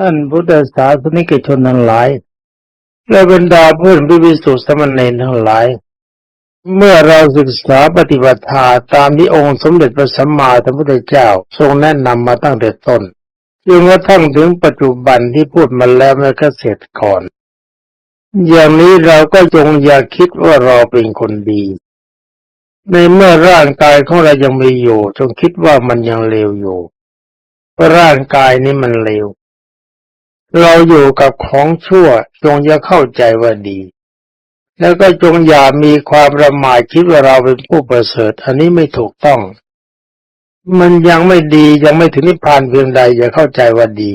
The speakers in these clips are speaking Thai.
ท่านพุทธศาสนิกชนทั้งหลาย และบรรดาเพื่อนพิวิสุทธิสมณเณรทั้งหลาย เมื่อเราศึกษาปฏิบัติธาตามที่องค์สมเด็จพระสัมมาสัมพุทธเจ้าทรงแนะนำมาตั้งแต่ต้นจนกระทั่งถึงปัจจุบันที่พูดมาแล้วเมื่อเกษตรก่อน อย่างนี้เราก็จงอย่าคิดว่าเราเป็นคนดี ในเมื่อร่างกายของเรายังมีอยู่ จงคิดว่ามันยังเลวอยู่เพราะร่างกายนี้มันเลว เราอยู่กับของชั่วจงอย่าเข้าใจว่าดี แล้วก็จงอย่ามีความประมาทคิดว่าเราเป็นผู้ประเสริฐ อันนี้ไม่ถูกต้อง มันยังไม่ดียังไม่ถึงนิพพานเพียงใด อย่าเข้าใจว่าดี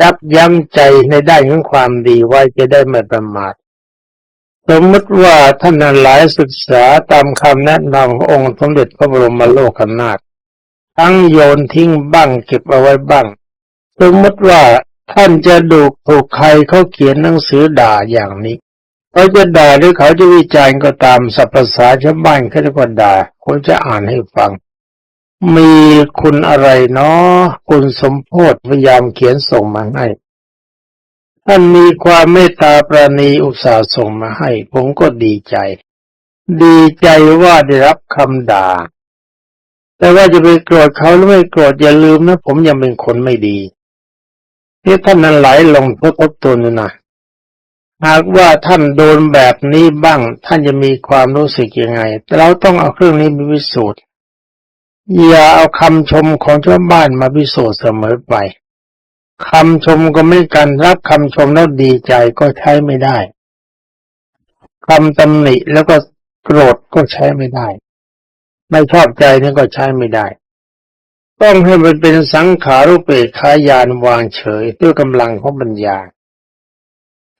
ยับยั้งใจในด้านของความดีไว้จะได้ไม่ประมาทสมมติว่าท่านนั้นหลายศึกษาตามคำแนะนำขององค์สมเด็จพระบรมโลกนาถทั้งโยนทิ้งบ้างเก็บเอาไว้บ้าง สมมติว่าท่านจะดูถูกใครเขาเขียนหนังสือด่าอย่างนี้เขาจะด่าหรือเขาจะวิจารณ์ก็ตามสัพภาษาชาวบ้านเขาจะก็ด่าคนจะอ่านให้ฟัง มีคุณอะไรเนาะคุณสมโพธพยายามเขียนส่งมาให้ท่านมีความเมตตาปราณีอุตส่าห์ส่งมาให้ ผมก็ดีใจ ดีใจว่าได้รับคำด่า แต่ว่าจะไปโกรธเขาหรือไม่โกรธอย่าลืมนะ ผมยังเป็นคนไม่ดี ที่ท่านนั้นไหลลงทบทบตนอยู่นะหากว่าท่านโดนแบบนี้บ้าง ท่านจะมีความรู้สึกยังไง แต่เราต้องเอาเครื่องนี้ไปพิสูจน์อย่าเอาคำชมของชาวบ้านมาพิสูจน์เสมอไปคำชมก็ไม่กันรับคำชมแล้วดีใจก็ใช้ไม่ได้คำตำหนิแล้วก็โกรธก็ใช้ไม่ได้ ไม่ชอบใจนี่ก็ใช้ไม่ได้ ต้องให้มันเป็นสังขารุเปกขายานวางเฉยด้วยกำลังของปัญญา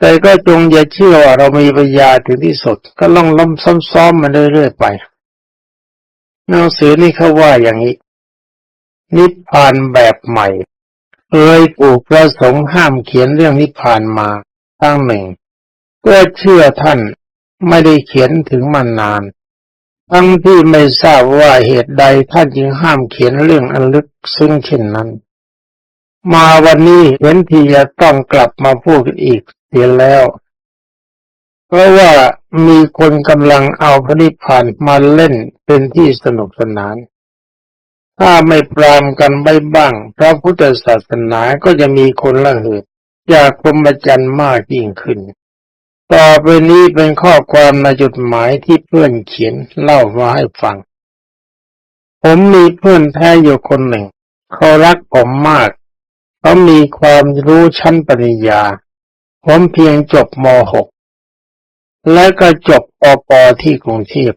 แต่ก็จงอย่าเชื่อว่าเรามีปัญญาถึงที่สุด ก็ล่องล้มซ้อมๆมาเรื่อยๆไปหนังสือนี่เขาว่าอย่างนี้ นิพพานแบบใหม่เคยถูกพระสงฆ์ห้ามเขียนเรื่องนิพพานมาตั้งหนึ่งเพื่อเชื่อท่านไม่ได้เขียนถึงมานาน ทั้งที่ไม่ทราบว่าเหตุใดท่านจึงห้ามเขียนเรื่องอันลึกซึ้งเช่นนั้น มาวันนี้เห็นทีจะต้องกลับมาพูดอีกเสียแล้ว เพราะว่ามีคนกำลังเอาพระนิพพานมาเล่นเป็นที่สนุกสนาน ถ้าไม่ปรามกันไม่บ้าง พระพุทธศาสนาก็จะมีคนละเหตุจากพรมจรรย์มากยิ่งขึ้น ต่อไปนี้เป็นข้อความในจดหมายที่เพื่อนเขียนเล่ามาให้ฟัง ผมมีเพื่อนแท้อยู่คนหนึ่ง เขารักผมมาก เขามีความรู้ชั้นปริญญา ผมเพียงจบม .6 และก็จบปปที่กรุงเทพ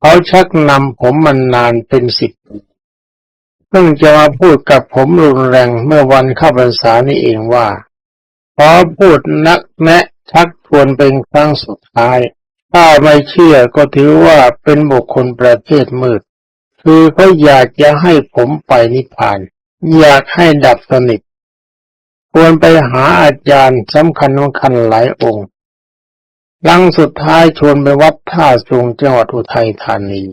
เขาชักนำผมมานานเป็นสิบเพิ่งจะมาพูดกับผมรุนแรงเมื่อวันเข้าพรรษานี้เองว่าขอพูดนักแนะ ชักชวนเป็นครั้งสุดท้าย ถ้าไม่เชื่อก็ถือว่าเป็นบุคคลประเภทมืด คือเขาอยากจะให้ผมไปนิพพาน อยากให้ดับสนิท ควรไปหาอาจารย์สำคัญสำคัญหลายองค์ลังสุดท้ายชวนไปวัดท่าสูงจังหวัดอุทัยธานี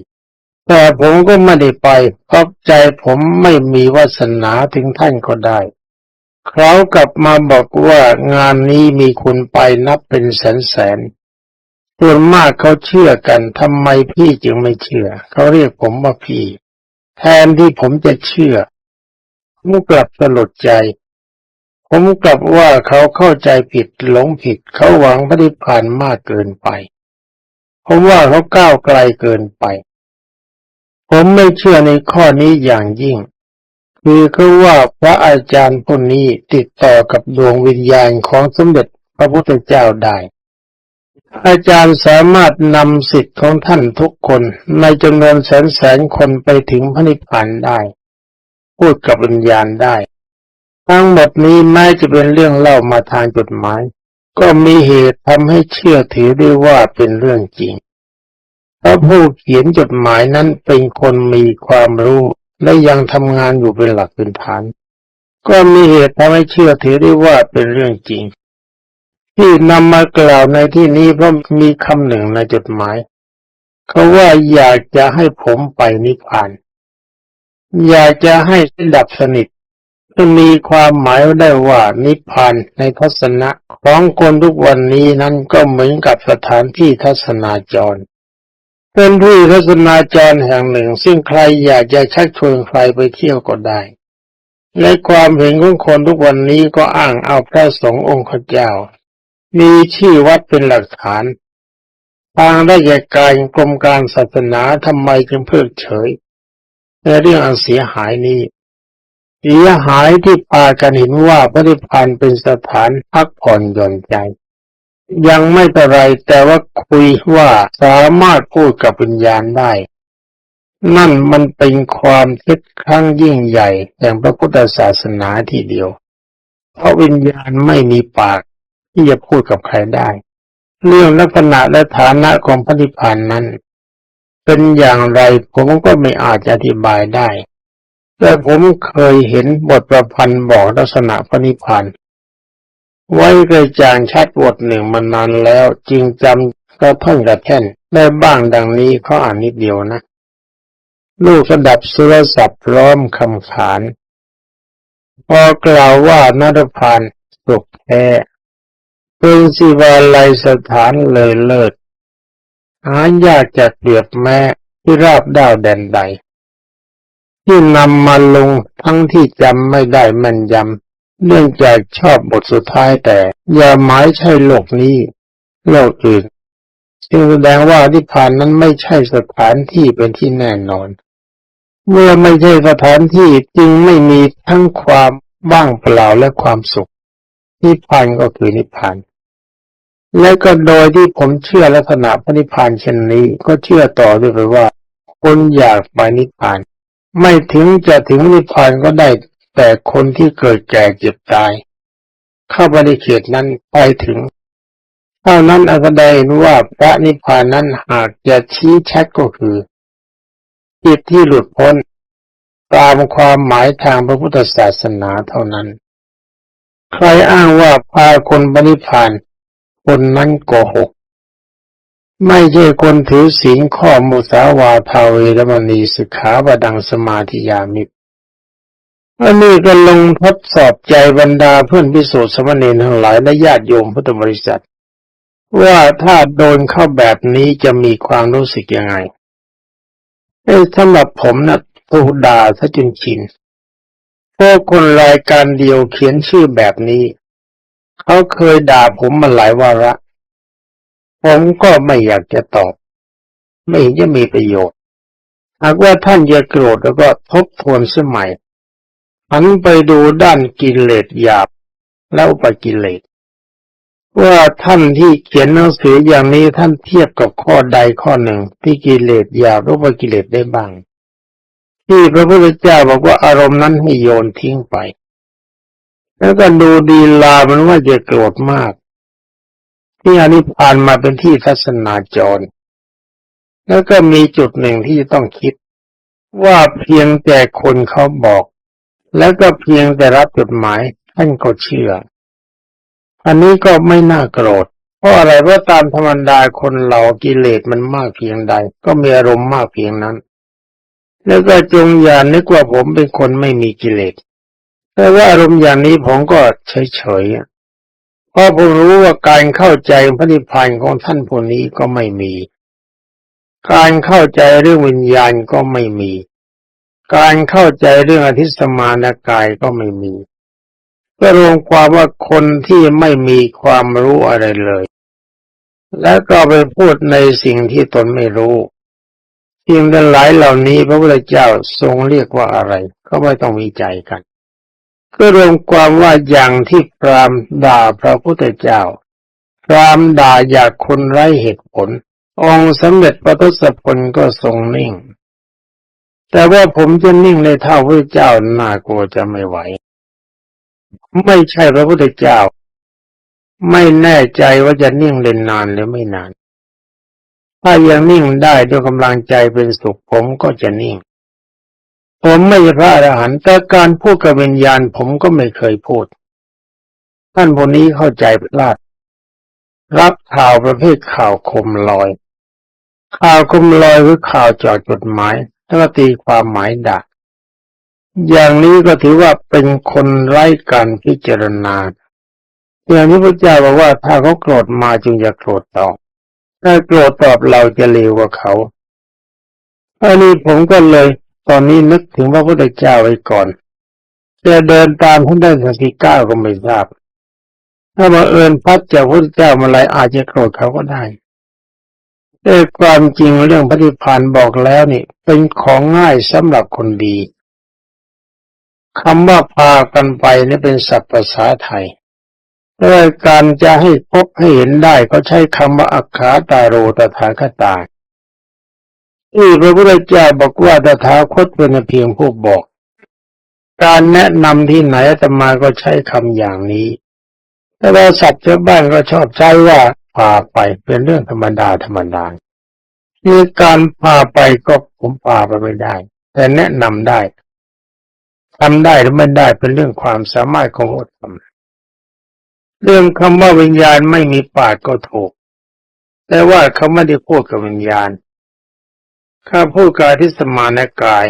แต่ผมก็ไม่ได้ไปเพราะใจผมไม่มีวาสนาถึงท่านก็ได้ เขากลับมาบอกว่างานนี้มีคนไปนับเป็นแสนแสนส่วนมากเขาเชื่อกันทำไมพี่จึงไม่เชื่อ เขาเรียกผมว่าพี่ แทนที่ผมจะเชื่อผมกลับสลดใจ ผมกลับว่าเขาเข้าใจผิดหลงผิด เขาหวังปฏิพานมากเกินไป ผมว่าเขาก้าวไกลเกินไป ผมไม่เชื่อในข้อนี้อย่างยิ่ง คือเขาว่าพระอาจารย์คนนี้ติดต่อกับดวงวิญญาณของสมเด็จพระพุทธเจ้าได้ อาจารย์สามารถนำสิทธิ์ของท่านทุกคนในจำนวนแสนแสนคนไปถึงพระนิพพานได้ พูดกับวิญญาณได้ ทั้งหมดนี้แม้จะเป็นเรื่องเล่ามาทางจดหมาย ก็มีเหตุทำให้เชื่อถือได้ว่าเป็นเรื่องจริงพระผู้เขียนจดหมายนั้นเป็นคนมีความรู้ และยังทำงานอยู่เป็นหลักเป็นฐาน ก็มีเหตุทำให้เชื่อถือได้ว่าเป็นเรื่องจริง ที่นำมากล่าวในที่นี้เพราะมีคำหนึ่งในจดหมาย เขาว่าอยากจะให้ผมไปนิพพาน อยากจะให้ดับสนิทจะมีความหมายได้ว่านิพพานในทัศนะของคนทุกวันนี้นั้นก็เหมือนกับสถานที่ทัศนาจร เป็นที่ทัศนาจรแห่งหนึ่ง ซึ่งใครอยากจะชักชวนใครไปเที่ยวก็ได้ และความเห็นของคนทุกวันนี้ก็อ้างเอาพระสงฆ์องค์ข้าเจ้า มีชื่อวัดเป็นหลักฐาน ทางราชการกรมการศาสนาทำไมจึงเพิกเฉย ในเรื่องอันเสียหายนี้เสียหายที่พากันเห็นว่าพระนิพพานเป็นสถานพักผ่อนหย่อนใจ ยังไม่เป็นไร แต่ว่าคุยว่าสามารถพูดกับวิญญาณได้ นั่นมันเป็นความเท็จครั้งยิ่งใหญ่แห่งพระพุทธศาสนาทีเดียว เพราะวิญญาณไม่มีปากที่จะพูดกับใครได้ เรื่องลักษณะและฐานะของพระนิพพานนั้น เป็นอย่างไรผมก็ไม่อาจจะอธิบายได้ แต่ผมเคยเห็นบทประพันธ์บอกลักษณะพระนิพพาน ไว้กระจ่างชัดบทหนึ่งมานานแล้วจึงจำกระท่อนกระแท่นได้บ้างดังนี้เขาอ่านนิดเดียวนะ ลูกสดับสุรศัพท์พร้อมคำขาน พอกล่าวว่านรพานสุขแท้เป็นสิวาลัยสถานเลยเลิศหายากจะเปรียบแม้ที่ราบดาวแดนใด ที่นำมาลงทั้งที่จำไม่ได้แมันยำ เนื่องจากชอบบทสุดท้ายแต่อย่าหมายใช่โลกนี้ โลกอื่นจึงแสดงว่านิพพานนั้นไม่ใช่สถานที่เป็นที่แน่นอน เมื่อไม่ใช่สถานที่จึงไม่มีทั้งความว่างเปล่าและความสุข นิพพานก็คือนิพพาน และก็โดยที่ผมเชื่อลักษณะพระนิพพานเช่นนี้ก็เชื่อต่อด้วยไปว่า คนอยากไปนิพพาน ไม่ถึงจะถึงนิพพานก็ได้ แต่คนที่เกิดแก่เจ็บตาย เข้าไปในเขตนั้นไปถึง เท่านั้นอาจจะได้เห็นว่าพระนิพพานนั้นหากจะชี้ชัดก็คือจิตที่หลุดพ้นตามความหมายทางพระพุทธศาสนาเท่านั้น ใครอ้างว่าพาคนปณิพานคนนั้นโกหก ไม่ใช่คนถือศีลข้อมุสาวาทาเวรมณีสิกขาบดังสมาธิยามิ อันนี้ก็ลงทดสอบใจบรรดาเพื่อนพิสูจน์สมณีทั้งหลายและญาติโยมพุทธบริษัท ว่าถ้าโดนเข้าแบบนี้จะมีความรู้สึกยังไงเอ้สำหรับผมนะถูกด่าซะจนชินพวกคนรายการเดียวเขียนชื่อแบบนี้ เขาเคยด่าผมมาหลายวาระ ผมก็ไม่อยากจะตอบ ไม่เห็นจะมีประโยชน์ หากว่าท่านจะโกรธแล้วก็ทบทวนสมัยหั นไปดูด้านกิเลสหยาบแล้วไปกิเลส ว่าท่านที่เขียนหนังสืออย่างนี้ท่านเทียบกับข้อใดข้อหนึ่ง ที่กิเลสหยาบรือว่ากิเลสได้บ้าง ที่พระพุทธเจ้าบอกว่าอารมณ์นั้นให้โยนทิ้งไป แล้วก็ดูดีลามันว่าจะโกรธมาก ที่อนิพพานมาเป็นที่ทัศนาจร แล้วก็มีจุดหนึ่งที่ต้องคิดว่าเพียงแต่คนเขาบอก แล้วก็เพียงแต่รับจดหมายท่านก็เชื่อ อันนี้ก็ไม่น่าโกรธ เพราะอะไรเพราะตามธรรมดาคนเรากิเลสมันมากเพียงใด ก็มีอารมณ์มากเพียงนั้น แล้วก็จงอย่านึกว่าผมเป็นคนไม่มีกิเลสแต่ว่าอารมณ์อย่างนี้ผมก็เฉยๆเพราะผมรู้ว่าการเข้าใจพระนิพพานของท่านผู้นี้ก็ไม่มี การเข้าใจเรื่องวิญญาณก็ไม่มี การเข้าใจเรื่องอธิสมานกายก็ไม่มี ก็รวมความว่าคนที่ไม่มีความรู้อะไรเลย และก็ไปพูดในสิ่งที่ตนไม่รู้สิ่งทั้งหลายเหล่านี้พระพุทธเจ้าทรงเรียกว่าอะไร ก็ไม่ต้องวิจัยกันก็รวมความว่าอย่างที่พรามด่าพระพุทธเจ้า พรามด่าอยากคนไร้เหตุผล องค์สมเด็จพระทศพลก็ทรงนิ่ง แต่ว่าผมจะนิ่งในเท่าพระเจ้าน่ากลัวจะไม่ไหว ไม่ใช่พระพุทธเจ้า ไม่แน่ใจว่าจะนิ่งเล่นนานหรือไม่นาน ถ้ายังนิ่งได้ด้วยกำลังใจเป็นสุขผมก็จะนิ่ง ผมไม่ใช่พระอรหันต์แต่การพูดกับวิญญาณผมก็ไม่เคยพูด ท่านคนนี้เข้าใจพลาด รับข่าวประเภทข่าวคมลอย ข่าวคมลอยหรือข่าวจอดจดหมาย ถ้าตีความหมายดัก อย่างนี้ก็ถือว่าเป็นคนไร้การพิจารณา อย่างที่พระเจ้าบอกว่าถ้าเขาโกรธมาจึงจะโกรธตอบ ถ้าโกรธตอบเราจะเลวกว่าเขาอันนี้ผมก็เลยตอนนี้นึกถึงพระพุทธเจ้าไว้ก่อน จะเดินตามท่านได้สักกี่ก้าวก็ไม่ทราบ ถ้าบังเอิญพัดจากพระพุทธเจ้ามาไรอาจจะโกรธเขาก็ได้ แต่ความจริงเรื่องปฏิพานบอกแล้วนี่ เป็นของง่ายสำหรับคนดีคำว่าพากันไปนี่เป็นศัพท์ภาษาไทยแต่การจะให้พบให้เห็นได้ก็ใช้คำว่าอัคขาตาโรตถาคตาที่พระพุทธเจ้าบอกว่าตถาคตเป็นเพียงผู้บอก การแนะนำที่ไหนอาตมาก็ใช้คำอย่างนี้แต่ว่าสัตว์ชาวบ้านก็ชอบใช้ว่า พาไปเป็นเรื่องธรรมดาธรรมดาคือการพาไปก็ผมพาไปไม่ได้ แต่แนะนำได้ทำได้หรือไม่ได้เป็นเรื่องความสามารถของคนทำเรื่องคำว่าวิญญาณไม่มีปากก็ถูก แต่ว่าเขาไม่ได้พูดกับวิญญาณข้าพูดกายที่สมานกาย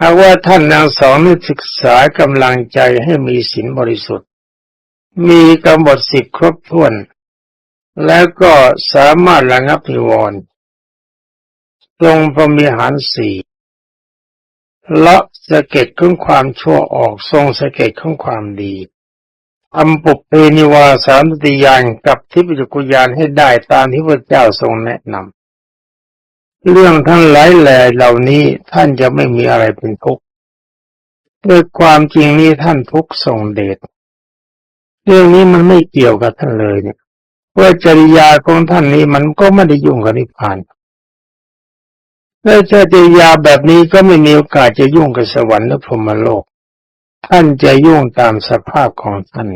หากว่าท่านนางสองนี่ศึกษากำลังใจให้มีศีลบริสุทธิ์ มีกำหนดสิบครบถ้วน แล้วก็สามารถระงับนิวรณ์ลงพรมีหารสี่ละสะเก็ดของความชั่วออกทรงสะเก็ดของความดีทำปุเพนิวาสามติยานกับทิพยกุยานให้ได้ตามที่พระเจ้าทรงแนะนำเรื่องทั้งหลายแหล่เหล่านี้ท่านจะไม่มีอะไรเป็นทุกข์ด้วยความจริงนี้ท่านทุกข์ทรงเดชเรื่องนี้มันไม่เกี่ยวกับท่านเลยเนี่ย ว่าจริยาของท่านนี้มันก็ไม่ได้ยุ่งกับนิพพานและชาติยาแบบนี้ก็ไม่มีโอกาสจะยุ่งกับสวรรค์และพรหมโลก ท่านจะยุ่งตามสภาพของท่าน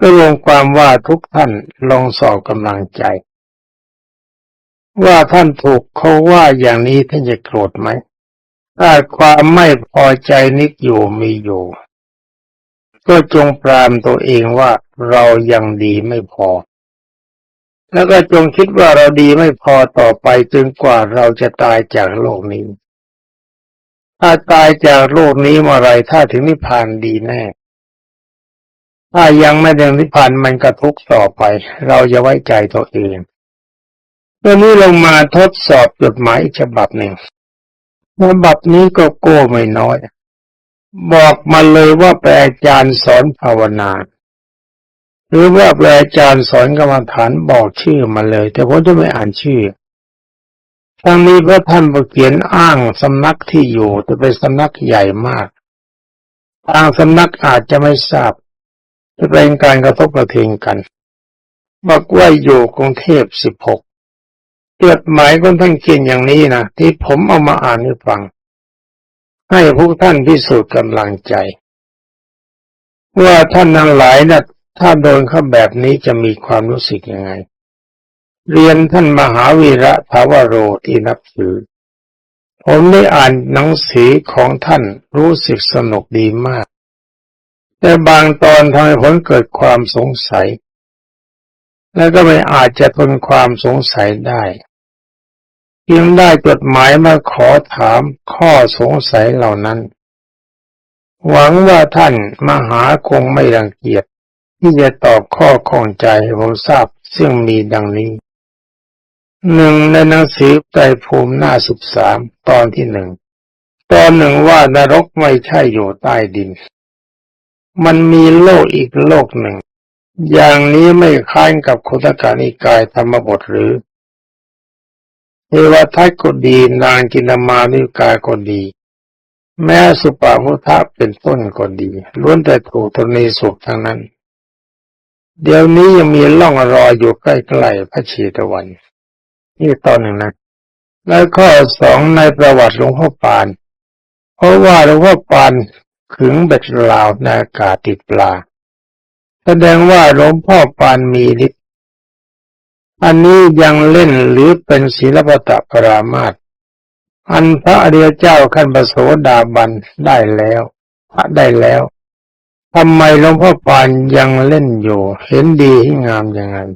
ก็ลงความว่าทุกท่านลองสอบกำลังใจ ว่าท่านถูกเขาว่าอย่างนี้ท่านจะโกรธไหมถ้าความไม่พอใจนิดอยู่มีอยู่ ก็จงปรามตัวเองว่าเรายังดีไม่พอ แล้วก็จงคิดว่าเราดีไม่พอต่อไปจนกว่าเราจะตายจากโลกนี้ ถ้าตายจากโลกนี้เมื่อไรถ้าถึงนิพพานดีแน่ ถ้ายังไม่ถึงนิพพานมันกระทุกต่อไป เราจะไว้ใจตัวเองตอนนี้ลงมาทดสอบจดหมายฉบับหนึ่งฉบับนี้ก็โก้ไม่น้อย บอกมาเลยว่าแปลอาจารย์สอนภาวนา หรือว่าแปลอาจารย์สอนกรรมฐานบอกชื่อมาเลย แต่ผมจะไม่อ่านชื่อทั้งนี้พระท่านประเขียนอ้างสำนักที่อยู่จะเป็นสำนักใหญ่มาก ทางสำนักอาจจะไม่ทราบ จะเป็นการกระทบกระเทือนกันบอกว่าอยู่กรุงเทพสิบหกจดหมายของท่านเขียนอย่างนี้นะที่ผมเอามาอ่านให้ฟัง ให้พวกท่านพิสูจน์กำลังใจ ว่าท่านนั้นหลายนะถ้าโดนเขาแบบนี้จะมีความรู้สึกยังไง เรียนท่านมหาวีระภาวโรที่นับถือ ผมได้อ่านหนังสือของท่านรู้สึกสนุกดีมาก แต่บางตอนทำให้ผมเกิดความสงสัย และก็ไม่อาจจะทนความสงสัยได้ เพียงได้จดหมายมาขอถามข้อสงสัยเหล่านั้น หวังว่าท่านมหาคงไม่รังเกียจที่จะตอบข้อข้องใจให้ผมทราบซึ่งมีดังนี้หนึ่งในหนังสือใจภูมิหน้าสิบสามตอนที่หนึ่งตอนหนึ่งว่านรกไม่ใช่อยู่ใต้ดิน มันมีโลกอีกโลกหนึ่ง อย่างนี้ไม่ค้านกับคุตกานิกายธรรมบทหรือ วทัตก็ดีนางกินามานิกายก็ดี แม้สุปาพุทธะเป็นต้นก็ดีล้วนแต่ถูกทนีสุขทั้งนั้น เดี๋ยวนี้ยังมีล่องรอยอยู่ใกล้ๆพระชีตวัน นี่ตอนหนึ่งนะแล้วข้อสองในประวัติหลวงพ่อปาน เพราะว่าหลวงพ่อปานขึงเบ็ดลาวในอากาศติดปลา แสดงว่าหลวงพ่อปานมีฤทธิ์ อันนี้ยังเล่นหรือเป็นศิลปตะปรามาตอันพระอริยเจ้าขั้นปโสดาบันได้แล้วพระได้แล้วทำไมหลวงพ่อปานยังเล่นอยู่ เห็นดีให้งามอย่างนั้น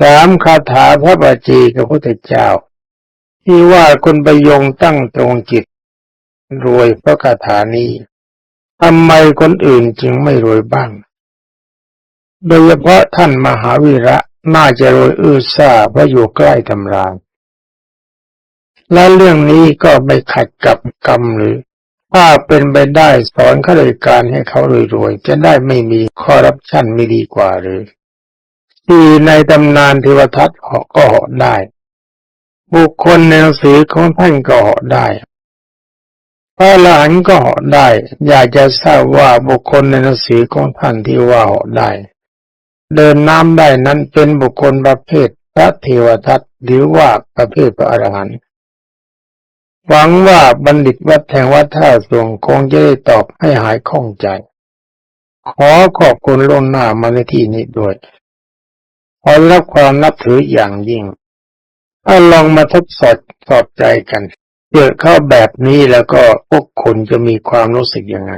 สามคาถาพระบาจีกับพระพุทเจ้า ที่ว่าคนประยงตั้งตรงจิต รวยเพราะคาถานี้ทำไมคนอื่นจึงไม่รวยบ้าง โดยเฉพาะท่านมหาวีระ น่าจะรวยอื้อซ่าเพราะอยู่ใกล้ตำราและเรื่องนี้ก็ไม่ขัดกับกรรมหรือ ถ้าเป็นไปได้สอนข้าราชการให้เขารวยๆจะได้ไม่มีคอร์รัปชันไม่ดีกว่าหรือ ที่ในตำนานเทวทัตเหาะก็เหาะได้ บุคคลในหนังสือของท่านก็เหาะได้พระหลานก็เหาะได้ อยากจะทราบว่าบุคคลในหนังสือของท่านที่ว่าเหาะได้ เดินน้ำได้นั้นเป็นบุคคลประเภทพระเทวทัตหรือว่าประเภทพระอรหันต์หวังว่าบัณฑิตวัดแห่งวัดท่าสวงคงจะได้ตอบให้หายข้องใจ ขอขอบคุณล่วงหน้ามาในที่นี้ด้วยขอรับความนับถืออย่างยิ่ง ถ้าลองมาทดสอบสอบใจกันเจอเข้าแบบนี้แล้วก็พวกคุณจะมีความรู้สึกยังไง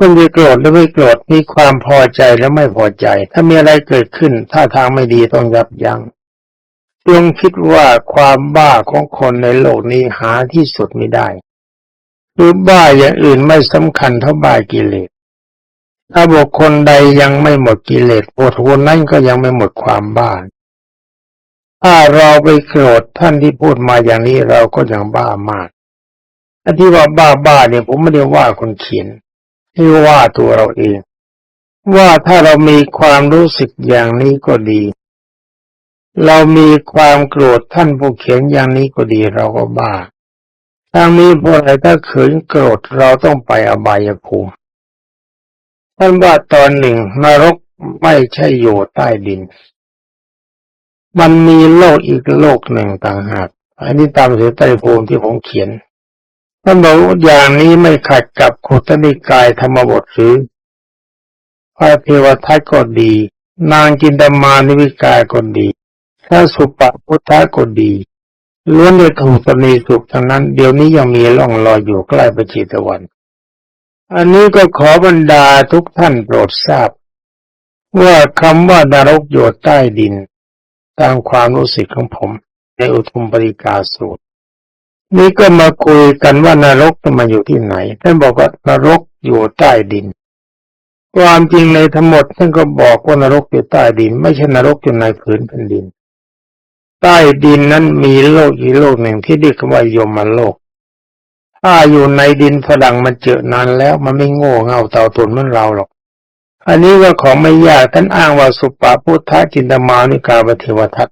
คุณจะโกรธหรือไม่โกรธมีความพอใจและไม่พอใจ ถ้ามีอะไรเกิดขึ้นถ้าทางไม่ดีต้องยับยัง้งจงคิดว่าความบ้าของคนในโลกนี้หาที่สุดไม่ได้หรือบ้าอย่างอื่นไม่สำคัญเท่าบ้ากิเลสถ้าบุคคลใดยังไม่หมดกิเลสบุคคลนั้นก็ยังไม่หมดความบ้าถ้าเราไปโกรธท่านที่พูดมาอย่างนี้เราก็ยังบ้ามากอันที่ว่าบ้าบ้าเนี่ยผมไม่ได้ว่าคนเขียน ที่ว่าตัวเราเอง ว่าถ้าเรามีความรู้สึกอย่างนี้ก็ดี เรามีความโกรธท่านผู้เขียนอย่างนี้ก็ดีเราก็บ้าทางนี้เพราะอะไรถ้าขืนโกรธเราต้องไปอบายภูมิท่านว่าตอนหนึ่งนรกไม่ใช่อยู่ใต้ดิน มันมีโลกอีกโลกหนึ่งต่างหาก อันนี้ตามเสือใต้ภูมิที่ผมเขียน ท่านบอกอย่างนี้ไม่ขัดกับโคตนิกายธรรมบทหรือพระเทวทัตก็ดี นางจินตมานิวิกายก็ดีถ้าสุปพุทธะก็ดีล้วนด้วยถูกตนีสุขทั้งนั้น เดี๋ยวนี้ยังมีร่องรอยอยู่ใกล้ประจิตวัน อันนี้ก็ขอบรรดาทุกท่านโปรดทราบ ว่าคำว่านรกอยู่ใต้ดิน ตามความรู้สึกของผมในอุทุมปริกาสูตร นี่ก็มาคุยกันว่านรกจะมาอยู่ที่ไหน ท่านบอกว่านรกอยู่ใต้ดิน ความจริงในทั้งหมดท่านก็บอกว่านรกอยู่ใต้ดิน ไม่ใช่นรกอยู่ในผืนแผ่นดิน ใต้ดินนั้นมีโลกอีกโลกหนึ่งที่เรียกว่ายมโลก ถ้าอยู่ในดินฝรั่งมันเจอนานแล้วมันไม่โง่เง่าเต่าตุนเหมือนเราหรอก อันนี้ก็ของไม่ยากท่านอ้างว่าสุปาพุทธจินตมานิกาปเทวทัต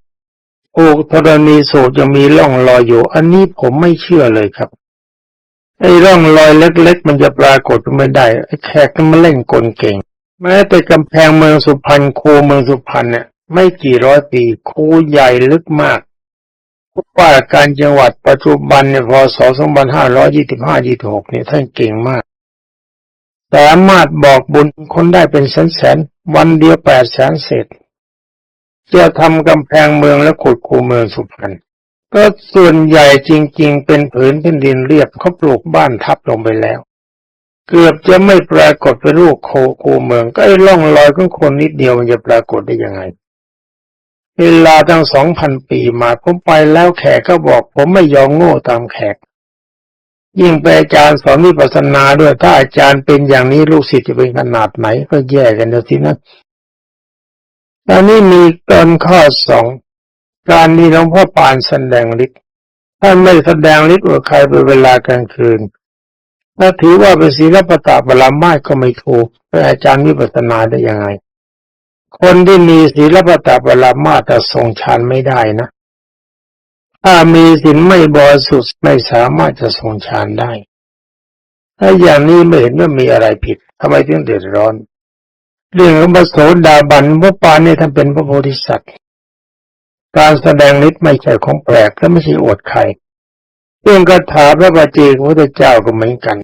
โอกธรณีสูตรยังมีร่องรอยอยู่ อันนี้ผมไม่เชื่อเลยครับ ไอ้ร่องรอยเล็ก ๆ มันจะปรากฏไม่ได้ไอ้แขกมันเล่นกลเก่ง แม้แต่กำแพงเมืองสุพรรณคูเมืองสุพรรณเนี่ยไม่กี่ร้อยปีคูใหญ่ลึกมากว่าการจังหวัดปัจจุบันเนี่ยพศ 2525-26เนี่ยท่านเก่งมาก สามารถบอกบุญคนได้เป็นแสนแสนวันเดียวแปดแสนเศษ จะทำกำแพงเมืองและขุดคูเมืองสุพรรณก็ส่วนใหญ่จริง ๆ เป็นผืนแผ่นดินเรียบเขาปลูกบ้านทับลงไปแล้ว เกือบจะไม่ปรากฏเป็นรูปโคคูเมือง ก็ไอ้ร่องรอยของคนนิดเดียวมันจะปรากฏได้ยังไง เวลาตั้งสองพันปีมาผมไปแล้วแขกก็บอก ผมไม่ยอมโง่ตามแขก ยิ่งไปอาจารย์สอนวิปัสสนาด้วยถ้าอาจารย์เป็นอย่างนี้ลูกศิษย์จะเป็นขนาดไหน ก็แย่กันแล้วสินะ ตอนนี้มีตอนข้อสองการที่หลวงพ่อปานแสดงฤทธิ์ท่านไม่แสดงฤทธิ์กับใครเป็นเวลากลางคืนถ้าถือว่าเป็นศีลปตะบาลามาก็ไม่ถูกเป็นอาจารย์วิปัสสนาได้ยังไง คนที่มีศีลปตปรามาตทรงฌานไม่ได้นะ ถ้ามีศีลไม่บริสุทธิ์ไม่สามารถจะทรงฌานได้ ถ้าอย่างนี้ไม่เห็นว่ามีอะไรผิดทำไมถึงเดือดร้อน เรื่องของพระโสดาบันพระปานนี่ท่านเป็นพระโพธิสัตว์การแสดงฤทธิ์ไม่ใช่ของแปลกและไม่ใช่อวดใครเรื่องคาถาพระบาจีของพระเจ้าก็เหมือนกัน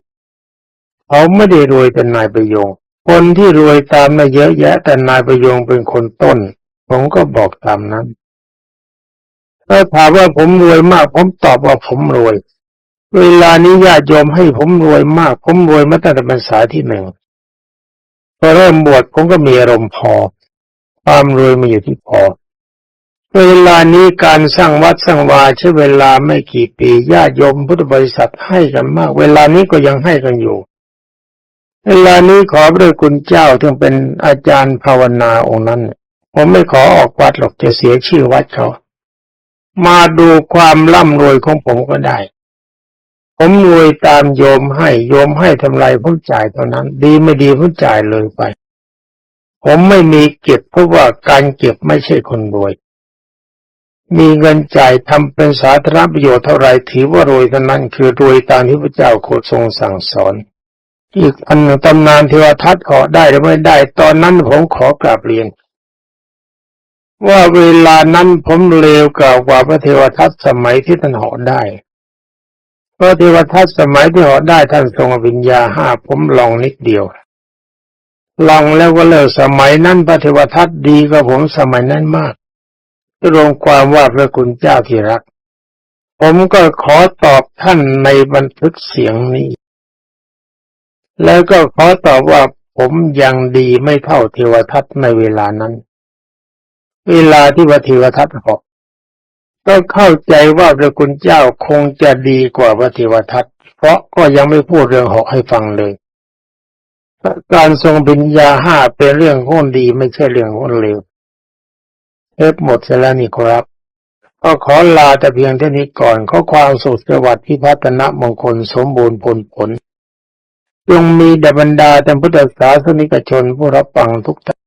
เขาไม่ได้รวยเป็นนายประโยงคนที่รวยตามมาเยอะแยะ แต่นายประยงเป็นคนต้น ผมก็บอกตามนั้นถ้าถามว่าผมรวยมาก ผมตอบว่าผมรวย เวลานี้ญาติโยมให้ผมรวยมาก ผมรวยมาตั้งแต่พรรษาที่หนึ่ง พอเริ่มบวชผมก็มีอารมณ์พอ ความรวยมาอยู่ที่พอเวลานี้การสร้างวัดสร้างวาใช้เวลาไม่กี่ปีญาติโยมพุทธบริษัทให้กันมาก เวลานี้ก็ยังให้กันอยู่ เวลานี้ขอพระคุณเจ้าถึงเป็นอาจารย์ภาวนาองค์นั้น ผมไม่ขอออกวัดหรอกจะเสียชื่อวัดเขา มาดูความร่ำรวยของผมก็ได้ ผมรวยตามโยมให้โยมให้ทำไรผมจ่ายเท่านั้น ดีไม่ดีผมจ่ายเลยไป ผมไม่มีเก็บเพราะว่าการเก็บไม่ใช่คนรวย มีเงินจ่ายทำเป็นสาธารณประโยชน์เท่าไรถือว่ารวยเท่านั้นคือรวยตามที่พระเจ้าโคดทรงสั่งสอน อีกอันหนึ่งตำนานเทวทัตขอได้หรือไม่ได้ ตอนนั้นผมขอกราบเรียนว่าเวลานั้นผมเลวกว่ากว่าพระเทวทัตสมัยที่ท่านหาะได้ พระเทวทัตสมัยที่เหาะได้ท่านทรงอภิญญาห้าผมลองนิดเดียว ลองแล้วก็เลิกสมัยนั้นพระเทวทัตดีกว่าผมสมัยนั้นมากรวมความว่าพระคุณเจ้าที่รัก ผมก็ขอตอบท่านในบันทึกเสียงนี้ แล้วก็ขอตอบว่าผมยังดีไม่เท่าเทวทัตในเวลานั้น เวลาที่พระเทวทัตเหาะ ก็เข้าใจว่าพระคุณเจ้าคงจะดีกว่าพระเทวทัตเพราะก็ยังไม่พูดเรื่องหาะให้ฟังเลยการทรงปัญญาห้าเป็นเรื่องข้นดีไม่ใช่เรื่องข้นเลวเทปหมดเสร็จแล้วนี่ครับก็ขอลาแต่เพียงเท่านี้ก่อนขอความสุขสวัสดิ์พิพัฒนะมงคลสมบูรณ์ผลผลจงมีแด่บรรดาท่พุทธศาสนิกชนผู้รับฟังทุกท่าน